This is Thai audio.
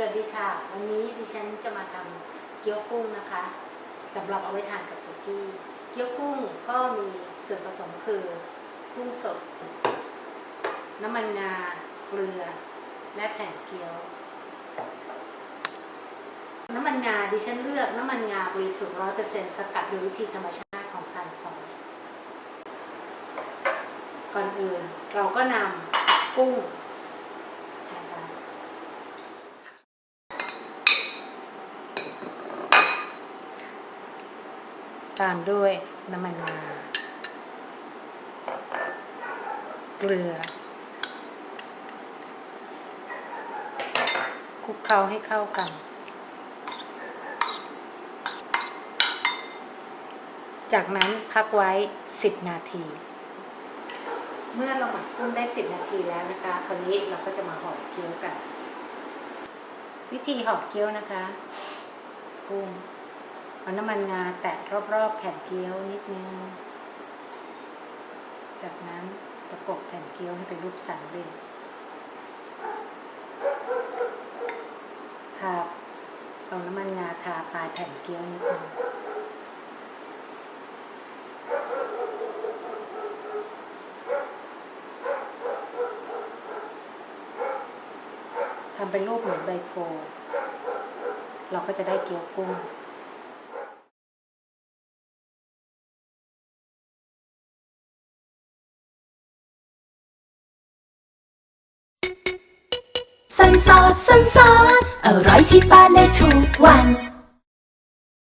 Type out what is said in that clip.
สวัสดีค่ะ วันนี้ดิฉันจะมาทำเกี๊ยวกุ้งนะคะสำหรับเอาไว้ทานกับสุกี้ เกี๊ยวกุ้งก็มีส่วนผสมคือกุ้งสด น้ำมันงาเกลือ และแผ่นเกี๊ยว น้ำมันงาดิฉันเลือกน้ำมันงาบริสุทธิ์ร้อยเปอร์เซ็นต์สกัดโดยวิธีธรรมชาติของซันซอยก่อนอื่นเราก็นำกุ้งนะคะ ตามด้วยน้ำมันงาเกลือคลุกเคล้าให้เข้ากัน จากนั้นพักไว้ 10 นาที เมื่อเราหมักกุ้งได้ 10 นาทีแล้วนะคะ คราวนี้เราก็จะมาห่อเกี๊ยวกัน วิธีห่อเกี๊ยวนะคะ กุ้ง เอาน้ำมันงาแตะรอบๆแผ่นเกี๊ยวนิดนึง จากนั้นประกบแผ่นเกี๊ยวให้เป็นรูปสามเหลี่ยมทาเอาน้ำมันงาทาปลายแผ่นเกี๊ยวนิดนึงทำเป็นรูปเหมือนใบโพ เราก็จะได้เกี๊ยวกุ้งันซอสซันซอสอร่อยที่บ้านในทุกวัน